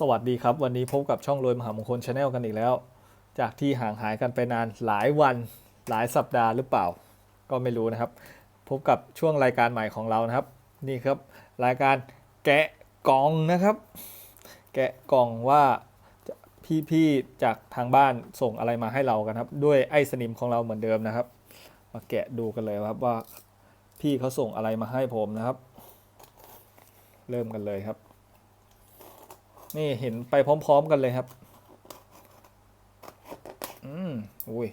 สวัสดีครับ วันนี้พบกับช่องรวยมหามงคลชาแนลกันอีกแล้ว จากที่ห่างหายกันไปนานหลายวันหลายสัปดาห์หรือเปล่า ก็ไม่รู้นะครับ พบกับช่วงรายการใหม่ของเรานะครับ นี่ครับ รายการแกะกล่องนะครับ แกะกล่องว่าพี่ๆจากทางบ้านส่งอะไรมาให้เรากันครับ ด้วยไอ้สนิมของเราเหมือนเดิมนะครับ มาแกะดูกันเลยครับว่าพี่เขาส่งอะไรมาให้ผมนะครับ เริ่มกันเลยครับ นี่เห็นไปพร้อม ๆ กันเลยครับ อืมอุ้ย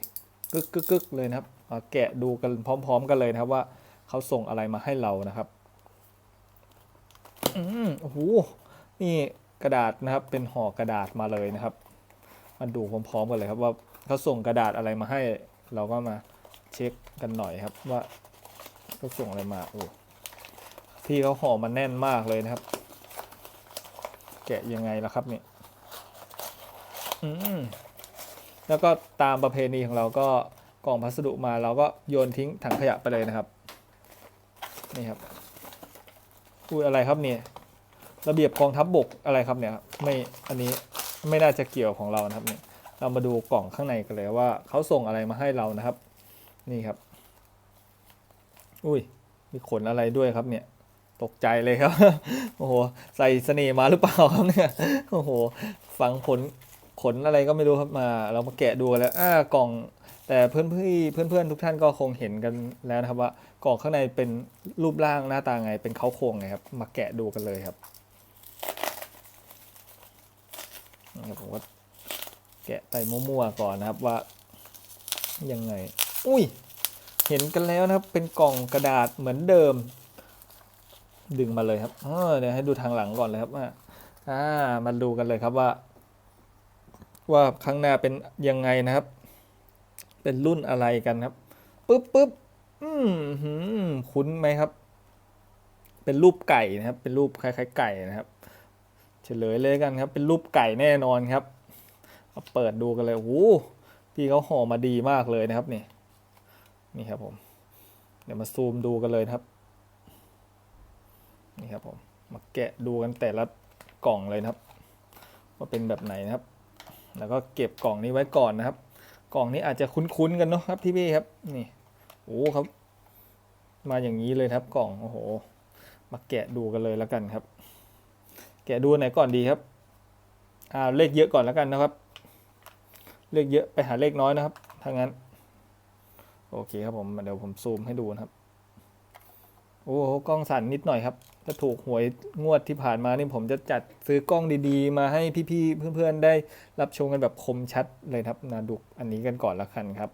กึกกึกกึกเลยนะครับมาแกะดูกันพร้อม ๆ กันเลยนะครับว่าเขาส่งอะไรมาให้เรานะครับ อืมโอ้โห นี่กระดาษนะครับ เป็นห่อกระดาษมาเลยนะครับ มาดูพร้อมๆกันเลยครับว่าเขาส่งกระดาษอะไรมาให้ เราก็มาเช็คกันหน่อยครับว่าเขาส่งอะไรมา โอ้ พี่เขาห่อมาแน่นมากเลยนะครับ แกะยังไงล่ะครับเนี่ยอืมแล้วก็ตามประเพณีของเราก็กล่องพัสดุมาเราก็โยนทิ้งถังขยะไปเลยนะครับ นี่ครับอุ้ยอะไรครับเนี่ยระเบียบกองทัพบบกอะไรครับเนี่ยไม่อันนี้ไม่น่าจะเกี่ยวของเรานะครับเนี่ยเรามาดูกล่องข้างในกันเลยว่าเขาส่งอะไรมาให้เรานะครับ นี่ครับ อุ้ยมีขนอะไรด้วยครับเนี่ย ตกใจเลยครับ โอ้โห ใส่เสน่ห์มาหรือเปล่าครับเนี่ย โอ้โห ฟังขนขนอะไรก็ไม่รู้ครับมา เรามาแกะดูกันแล้วอ่ากล่อง แต่เพื่อนพี่เพื่อนๆทุกท่านก็คงเห็นกันแล้วนะครับว่ากล่องข้างในเป็นรูปร่างหน้าตาไง เป็นเขาโครงไงครับ มาแกะดูกันเลยครับนี่ครับผมว่าแกะไปมั่วๆก่อนนะครับว่ายังไง อุ้ย เห็นกันแล้วนะครับ เป็นกล่องกระดาษเหมือนเดิม ดึงมาเลยครับเดี๋ยวให้ดูทางหลังก่อนเลยครับว่าอ่ามาดูกันเลยครับว่า ว่าข้างหน้าเป็นยังไงนะครับ เป็นรุ่นอะไรกันครับปึ๊บปึ๊บอืมหืมคุ้นไหมครับ เป็นรูปไก่นะครับ เป็นรูปคล้ายๆไก่นะครับ เฉลยเลยกันครับ เป็นรูปไก่แน่นอนครับมาเปิดดูกันเลยโอ้พี่เขาห่อมาดีมากเลยนะครับนี่นี่ครับผม เดี๋ยวมาซูมดูกันเลยครับ ครับผมมาแกะดูกันแต่ละกล่องเลยนะครับ ว่าเป็นแบบไหนนะครับ แล้วก็เก็บกล่องนี้ไว้ก่อนนะครับ กล่องนี้อาจจะคุ้นๆกันเนาะครับพี่พี่ครับนี่โอ้ครับ มาอย่างนี้เลยครับกล่องโอ้โห มาแกะดูกันเลยแล้วกันครับ แกะดูไหนก่อนดีครับอ่าเลขเยอะก่อนแล้วกันนะครับ เลขเยอะไปหาเลขน้อยนะครับถ้างั้น โอเคครับผมเดี๋ยวผมซูมให้ดูนะครับ โอ้โหกล้องสั่นนิดหน่อยครับ ถ้าถูกหวยงวดที่ผ่านมานี่ผมจะจัดซื้อกล้องดีๆ มาให้พี่ๆเพื่อนๆได้รับชมกันแบบคมชัดเลยครับนาดูอันนี้กันก่อนละกันครับ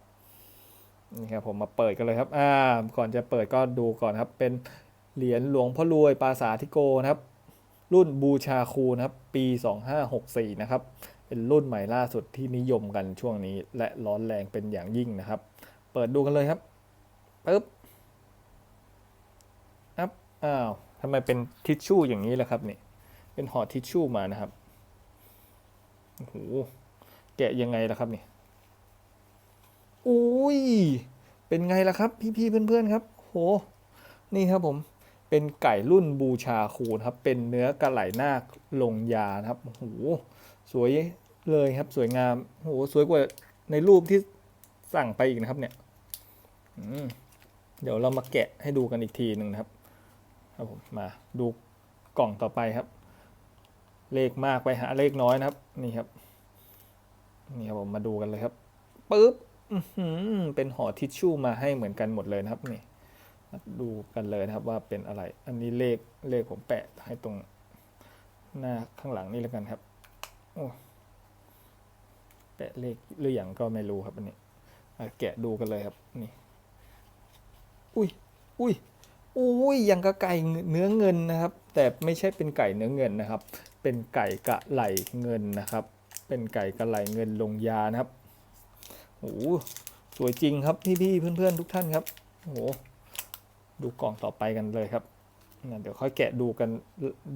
นี่ครับผมมาเปิดกันเลยครับอ่าก่อนจะเปิดก็ดูก่อนครับ เป็นเหรียญหลวงพ่อรวยปราสาทิโกนะครับ รุ่นบูชาคูนะครับ ปี 2564 นะครับ เป็นรุ่นใหม่ล่าสุดที่นิยมกันช่วงนี้ และร้อนแรงเป็นอย่างยิ่งนะครับ เปิดดูกันเลยครับปึ๊บอัพอ้าว ทำไมเป็นทิชชู่อย่างนี้ล่ะครับเนี่ยเป็นห่อทิชชู่มานะครับโอ้โหแกะยังไงล่ะครับเนี่ยอุ้ยเป็นไงล่ะครับ พี่ๆเพื่อนๆครับ โห นี่ครับผมเป็นไก่รุ่นบูชาคูนครับ เป็นเนื้อกระไหลนาคลงยานะครับโอ้โหสวยเลยครับ สวยงามโอ้โหสวยกว่าในรูปที่สั่งไปอีกนะครับเนี่ยเดี๋ยวเรามาแกะให้ดูกันอีกทีหนึ่งนะครับ ครับผมมาดูกล่องต่อไปครับ เลขมากไปหาเลขน้อยนะครับ นี่ครับ นี่ครับผมมาดูกันเลยครับปึ๊บเป็นห่อทิชชู่มาให้เหมือนกันหมดเลยนะครับนี่ดูกันเลยนะครับว่าเป็นอะไร อันนี้เลขเลขผมแปะให้ตรงหน้าข้างหลังนี่แล้วกันครับโอ้แปะเลขหรืออย่างก็ไม่รู้ครับอันนี้แกะดูกันเลยครับนี่ อุ้ยอุ้ย อุ้ยยังกระไก่เนื้อเงินนะครับ แต่ไม่ใช่เป็นไก่เนื้อเงินนะครับ เป็นไก่กระไหลเงินนะครับ เป็นไก่กระไหลเงินลงยานะครับโอ้โหสวยจริงครับพี่ๆเพื่อนๆทุกท่านครับโอ้โหดูกล่องต่อไปกันเลยครับเดี๋ยวค่อยแกะดูกัน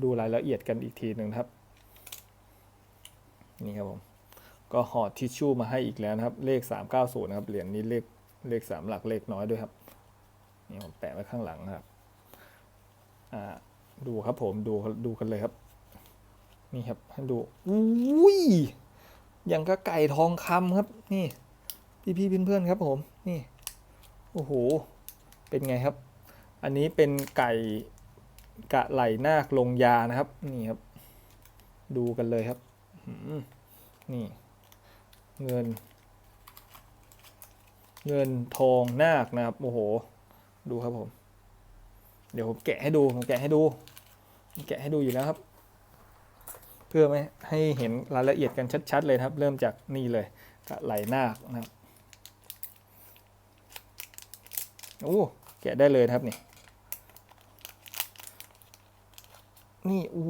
ดูรายละเอียดกันอีกทีหนึ่งครับ นี่ครับผม ก็ห่อทิชชู่มาให้อีกแล้วนะครับ เลข 390 นะครับ เหรียญนี้เลขเลขสามหลักเลขน้อยด้วยครับ นี่ผมแปะไว้ข้างหลังนะครับ ดูครับผมดูดูกันเลยครับ นี่ครับให้ดูอุ้ยอย่างกระไก่ทองคำครับ นี่ พี่พี่ๆเพื่อนๆครับผมนี่โอ้โหเป็นไงครับ อันนี้เป็นไก่กะไหลนาคลงยานะครับ นี่ครับ ดูกันเลยครับนี่ เงิน เงินทองนาคนะครับโอ้โห ดูครับผม เดี๋ยวผมแกะให้ดูผมแกะให้ดูแกะให้ดูอยู่แล้วครับ เพื่อไม่ให้เห็นรายละเอียดกันชัด ๆ เลยครับ เริ่มจากนี่เลยกะไหลนาคนะครับโอ้แกะได้เลยครับนี่นี่โอ้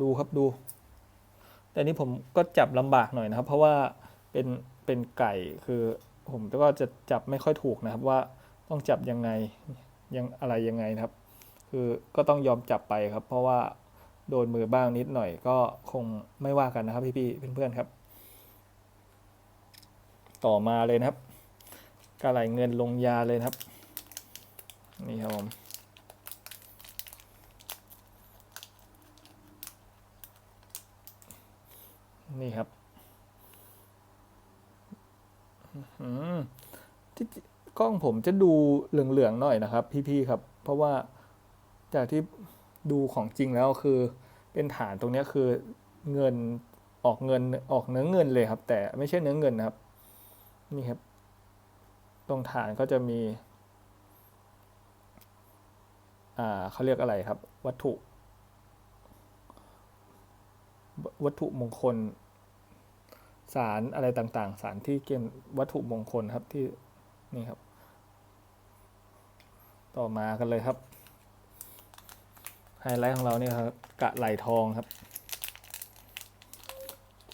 ดูครับดู แต่นี่ผมก็จับลำบากหน่อยนะครับ เพราะว่าเป็นเป็นไก่คือผมก็จะจับไม่ค่อยถูกนะครับว่าต้องจับยังไง ยังอะไรยังไงนะครับ คือก็ต้องยอมจับไปครับ เพราะว่าโดนมือบ้างนิดหน่อยก็คงไม่ว่ากันนะครับพี่ๆเพื่อนๆครับ ต่อมาเลยนะครับกระไหลเงินลงยาเลยนะครับ นี่ครับผมนี่ครับอืมที่ กล้องผมจะดูเหลือง ๆ หน่อยนะครับ พี่ ๆ ครับ เพราะว่าจากที่ดูของจริงแล้วคือเป็นฐานตรงนี้คือเงินออกเงินออกเนื้อเงินเลยครับ แต่ไม่ใช่เนื้อเงินนะครับ นี่ครับ ตรงฐานก็จะมีอ่าเขาเรียกอะไรครับ วัตถุ วัตถุมงคล สารอะไรต่างๆ สารที่เกี่ยวัตถุมงคลครับที่นี่ครับ ต่อมากันเลยครับ ไฮไลท์ของเราเนี่ยครับกะไหลทองครับ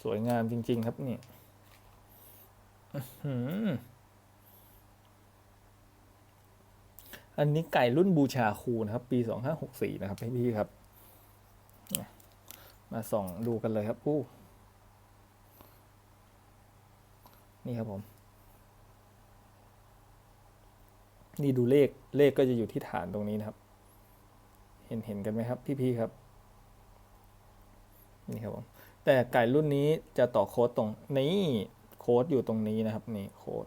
สวยงามจริง ๆ ครับนี่อันนี้ไก่รุ่นบูชาครูนะครับ ปี2564นะครับพี่ๆครับ มาส่องดูกันเลยครับอู้นี่ครับผม นี่ดูเลขเลขก็จะอยู่ที่ฐานตรงนี้นะครับ เห็นเห็นกันไหมครับพี่ๆครับนี่ครับผมแต่ไก่รุ่นนี้จะต่อโค้ดตรงนี้โค้ดอยู่ตรงนี้นะครับนี่โค้ด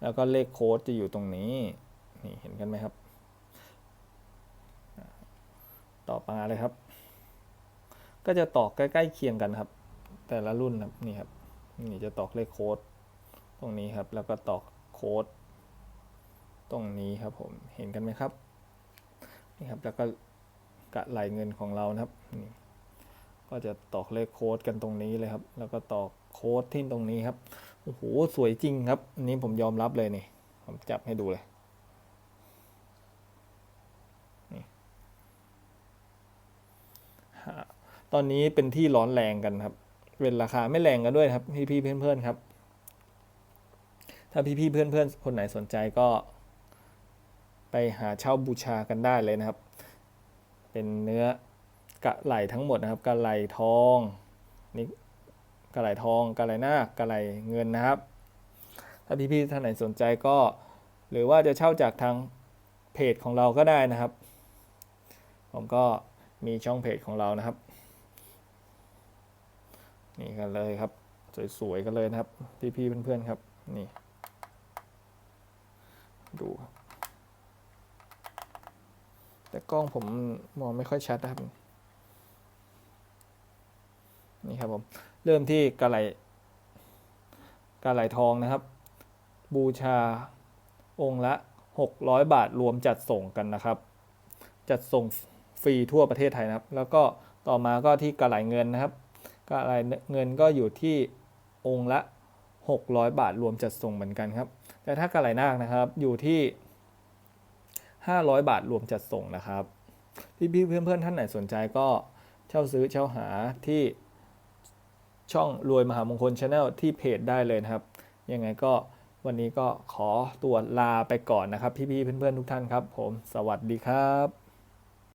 แล้วก็เลขโค้ดจะอยู่ตรงนี้นี่เห็นกันไหมครับ ต่อมาเลยครับ ก็จะตอกใกล้ๆเคียงกันครับ แต่ละรุ่นครับนี่ครับนี่จะตอกเลขโค้ดตรงนี้ครับ แล้วก็ตอกโค้ด ตรงนี้ครับผมเห็นกันไหมครับนี่ครับแล้วก็กะไหลเงินของเรานะครับนี่ก็จะตอกเลขโค้ดกันตรงนี้เลยครับ แล้วก็ตอกโค้ดที่ตรงนี้ครับโอ้โหสวยจริงครับอันนี้ผมยอมรับเลยนี่ผมจับให้ดูเลยนี่ตอนนี้เป็นที่ร้อนแรงกันครับเป็นราคาไม่แรงกันด้วยครับพี่ๆเพื่อนๆครับ ถ้าพี่ๆเพื่อนๆคนไหนสนใจก็ ไปหาเช่าบูชากันได้เลยนะครับ เป็นเนื้อกระไหลทั้งหมดนะครับกระไหลทองนี่กระไหลทองกระไหลหน้ากระไหลเงินนะครับ ถ้าพี่ๆท่านไหนสนใจก็ หรือว่าจะเช่าจากทางเพจของเราก็ได้นะครับ ผมก็มีช่องเพจของเรานะครับ นี่กันเลยครับ สวยๆกันเลยนะครับ พี่ๆเพื่อนๆครับ นี่ ดูครับ แต่กล้องผมมองไม่ค่อยชัดนะครับ นี่ครับผม เริ่มที่กระไหลกระไหลทองนะครับ บูชาองค์ละ 600 บาทรวมจัดส่งกันนะครับ จัดส่งฟรีทั่วประเทศไทยนะครับ แล้วก็ต่อมาก็ที่กระไหลเงินนะครับกระไหลเงินก็อยู่ที่องค์ละ 600 บาทรวมจัดส่งเหมือนกันครับ แต่ถ้ากระไหลนาคนะครับอยู่ที่ 500 บาทรวมจัดส่งนะครับพี่ๆเพื่อนๆท่านไหนสนใจก็เช่าซื้อเช่าหาที่ช่องรวยมหามงคลชาแนลที่เพจได้เลยนะครับ ยังไงก็วันนี้ก็ขอตัวลาไปก่อนนะครับ พี่ๆเพื่อนๆทุกท่านครับ ผม สวัสดีครับ